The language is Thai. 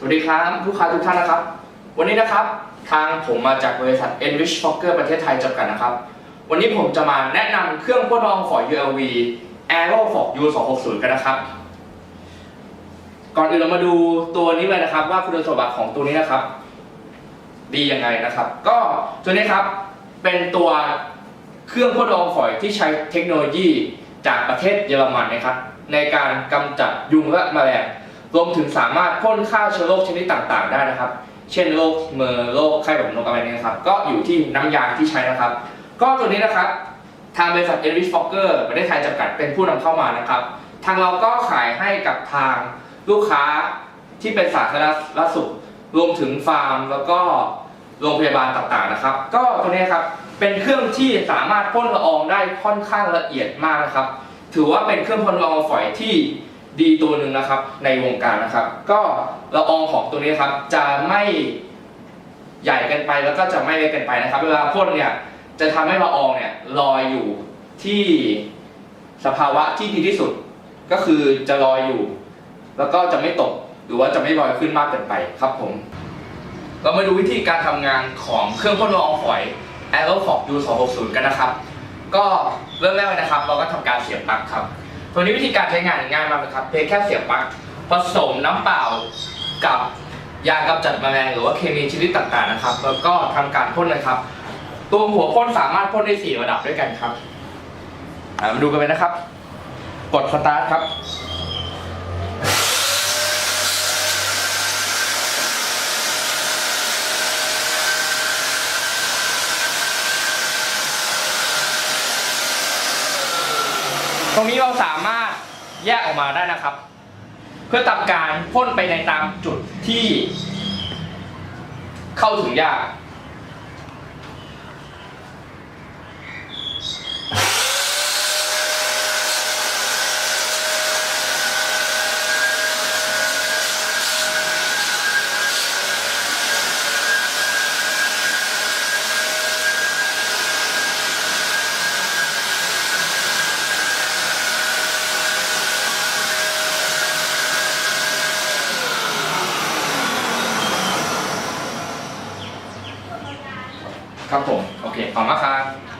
สวัสดีครับลูกค้าทุกท่านนะครับ วันนี้นะครับทางผมมาจากบริษัท Enrich Fokker ประเทศไทยจำกัดนะครับ วันนี้ผมจะมาแนะนำเครื่องพ่นละอองฝอย ULV Aero Fog U 2 6 0 กันนะครับ ก่อนอื่นเรามาดูตัวนี้เลยนะครับ ว่าคุณสมบัติของตัวนี้นะครับ ดียังไงนะครับ ก็ตัวนี้ครับเป็นตัวเครื่องพ่นละอองฝอยที่ใช้เทคโนโลยีจากประเทศเยอรมันนะครับในการกำจัดยุงและแมลง รวมถึงสามารถพ่นฆ่าเชื้อโรคชนิดต่างๆ ได้นะครับ เช่นโรคเมอร์โรคไข้หวัดนกอะไรเนี่ยครับ ก็อยู่ที่น้ำยางที่ใช้นะครับ ก็ตัวนี้นะครับ ทางบริษัท e n r i c h Fokker ประเทศไทยจำกัดเป็นผู้นำเข้ามานะครับ ทางเราก็ขายให้กับทางลูกค้าที่เป็นสาธารณสุข รวมถึงฟาร์ม แล้วก็โรงพยาบาลต่างๆนะครับ ก็ตัวนี้ครับเป็นเครื่องที่สามารถพ่นละอองได้ค่อนข้างละเอียดมากนะครับ ถือว่าเป็นเครื่องพ่นละอองฝอยที่ ดีตัวหนึ่งนะครับในวงการนะครับ ก็ละอองของตัวนี้ครับจะไม่ใหญ่เกินไปแล้วก็จะไม่เล็กเกินไปนะครับ เวลาพ่นเนี่ยจะทำให้ละอองเนี่ยลอยอยู่ที่สภาวะที่ดีที่สุด ก็คือจะลอยอยู่ แล้วก็จะไม่ตกหรือว่าจะไม่ลอยขึ้นมากเกินไปครับผม เรามาดูวิธีการทำงานของเครื่องพ่นละอองฝอย Aerofog U260 กันนะครับ ก็เริ่มแรกนะครับ เราก็ทำการเสียบปลั๊กครับ ตัวนี้วิธีการใช้งานง่ายมากเลยครับ เพียงแค่เสียบปลั๊กผสมน้ำเปล่ากับยากำจัดแมลงหรือว่าเคมีชนิดต่างๆนะครับ แล้วก็ทำการพ่นนะครับ ตัวหัวพ่นสามารถพ่นได้ 4 ระดับด้วยกันครับมาดูกันเลยนะครับ กดสตาร์ทครับ ตรงนี้เราสามารถแยกออกมาได้นะครับ เพื่อทำการพ่นไปในตามจุดที่เข้าถึงยาก ครับผม โอเค ขอบคุณมากครับ